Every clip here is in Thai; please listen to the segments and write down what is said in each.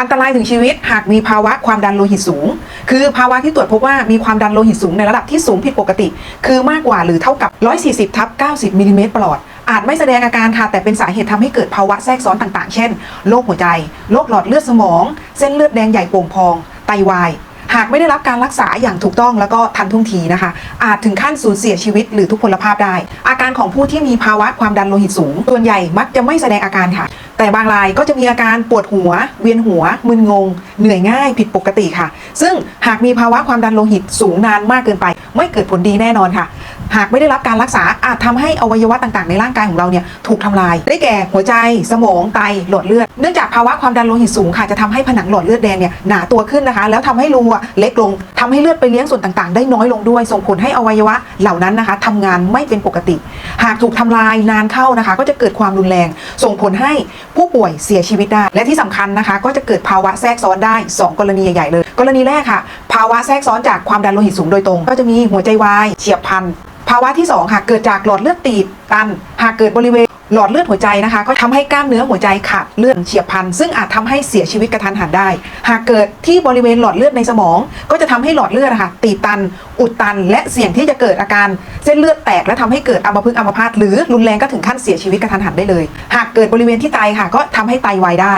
อันตรายถึงชีวิตหากมีภาวะความดันโลหิตสูง คือภาวะที่ตรวจพบว่ามีความดันโลหิตสูงในระดับที่สูงผิดปกติ คือมากกว่าหรือเท่ากับ 140ทับ90มิลลิเมตรปลอด อาจไม่แสดงอาการค่ะแต่เป็นสาเหตุทำให้เกิดภาวะแทรกซ้อนต่างๆ เช่น โรคหัวใจ โรคหลอดเลือดสมอง เส้นเลือดแดงใหญ่โป่งพอง ไตวาย หากไม่ได้รับการรักษาอย่างถูกต้องแล้วก็ทันท่วงทีนะคะ อาจถึงขั้นสูญเสียชีวิตหรือทุพพลภาพได้ อาการของผู้ที่มีภาวะความดันโลหิตสูง ส่วนใหญ่มักจะไม่แสดงอาการค่ะ แต่บางรายก็จะมีอาการปวดหัว เวียนหัว มึนงง เหนื่อยง่ายผิดปกติค่ะ ซึ่งหากมีภาวะความดันโลหิตสูงนานมากเกินไป ไม่เกิดผลดีแน่นอนค่ะ หากไม่ได้รับการรักษาอาจทำให้อวัยวะต่างๆ ในร่างกายของเราเนี่ยถูกทำลาย ได้แก่หัวใจ สมอง ไต หลอดเลือด เนื่องจากภาวะความดันโลหิตสูงค่ะจะทำให้ผนังหลอดเลือดแดงเนี่ยหนาตัวขึ้นนะคะ แล้วทำให้รูอะเล็กลงทำให้เลือดไปเลี้ยงส่วนต่างๆ ได้น้อยลงด้วย ส่งผลให้อวัยวะเหล่านั้นนะคะทำงานไม่เป็นปกติ หากถูกทำลายนานเข้านะคะ ก็จะเกิดความรุนแรง ส่งผลให้ผู้ป่วยเสียชีวิตได้ และที่สำคัญนะคะ ก็จะเกิดภาวะแทรกซ้อนได้ 2 กรณีใหญ่ๆเลย กรณีแรกค่ะ ภาวะแทรกซ้อนจากความดันโลหิตสูงโดยตรง ก็จะมีหัวใจวายเฉียบพลัน ภาวะที่2ค่ะเกิดจากหลอดเลือดตีบตัน หากเกิดบริเวณหลอดเลือดหัวใจนะคะ ก็ทำให้กล้ามเนื้อหัวใจขาดเลือดเฉียบพลัน ซึ่งอาจทำให้เสียชีวิตกระทันหันได้ หากเกิดที่บริเวณหลอดเลือดในสมอง ก็จะทำให้หลอดเลือดนะคะตีบตัน อุดตัน และเสี่ยงที่จะเกิดอาการเส้นเลือดแตกและทำให้เกิดอัมพฤกษ์อัมพาตหรือรุนแรงก็ถึงขั้นเสียชีวิตกระทันหันได้เลย หากเกิดบริเวณที่ไตค่ะ ก็ทำให้ไตวายได้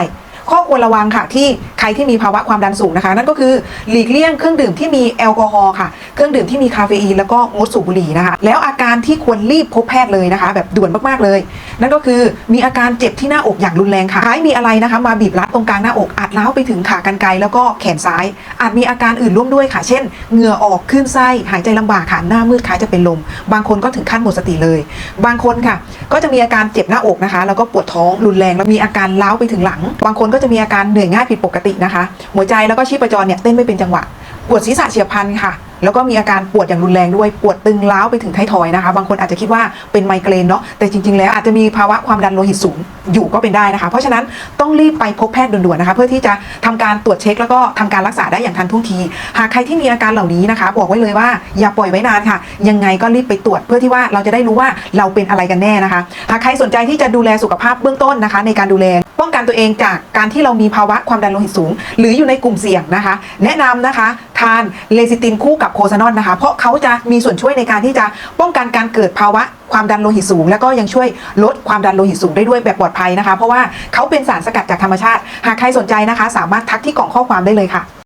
ข้อควรระวังค่ะที่ใครที่มีภาวะความดันสูงนะคะ นั่นก็คือหลีกเลี่ยงเครื่องดื่มที่มีแอลกอฮอล์ค่ะ เครื่องดื่มที่มีคาเฟอีนแล้วก็งดสูบบุหรี่นะคะ แล้วอาการที่ควรรีบพบแพทย์เลยนะคะ แบบด่วนมากๆเลย นั่นก็คือมีอาการเจ็บที่หน้าอกอย่างรุนแรงค่ะคล้ายมีอะไรนะคะ มาบีบรัดตรงกลางหน้าอกอาจล้าไปถึงขากรรไกรแล้วก็แขนซ้าย อาจมีอาการอื่นร่วมด้วยค่ะ เช่นเหงื่อออกคลื่นไส้หายใจลำบากค่ะหน้ามืดคล้ายจะเป็นลม บางคนก็ถึงขั้นหมดสติเลย บางคนค่ะ ก็จะมีอาการเจ็บหน้าอกนะคะ แล้วก็ปวดท้องรุนแรงแล้วมีอาการล้าไปถึงหลัง บางคนก็จะมีอาการเหนื่อยง่ายผิดปกตินะคะ หัวใจแล้วก็ชีพจรเนี่ยเต้นไม่เป็นจังหวะปวดศีรษะเฉียบพลันค่ะ แล้วก็มีอาการปวดอย่างรุนแรงด้วยปวดตึงล้าวไปถึงไท้ทอยนะคะ บางคนอาจจะคิดว่าเป็นไมเกรนเนาะแต่จริง ๆ แล้วอาจจะมีภาวะความดันโลหิตสูงอยู่ก็เป็นได้นะคะ เพราะฉะนั้นต้องรีบไปพบแพทย์ด่วนๆนะคะ เพื่อที่จะทำการตรวจเช็คแล้วก็ทำการรักษาได้อย่างทันท่วงที หากใครที่มีอาการเหล่านี้นะคะ บอกไว้เลยว่าอย่าปล่อยไว้นานค่ะ ยังไงก็รีบไปตรวจเพื่อที่ว่าเราจะได้รู้ว่าเราเป็นอะไรกันแน่นะคะ หากใครสนใจที่จะดูแลสุขภาพเบื้องต้นนะคะ ในการดูแลป้องกันตัวเองจากการที่เรามีภาวะความดันโลหิตสูง หรืออยู่ในกลุ่มเสี่ยงนะคะ แนะนำนะคะ ทานเลซิตินคู่กับโคซานอนนะคะ เพราะเขาจะมีส่วนช่วยในการที่จะป้องกันการเกิดภาวะความดันโลหิตสูง แล้วก็ยังช่วยลดความดันโลหิตสูงได้ด้วยแบบปลอดภัยนะคะ เพราะว่าเขาเป็นสารสกัดจากธรรมชาติ หากใครสนใจนะคะ สามารถทักที่กล่องข้อความได้เลยค่ะ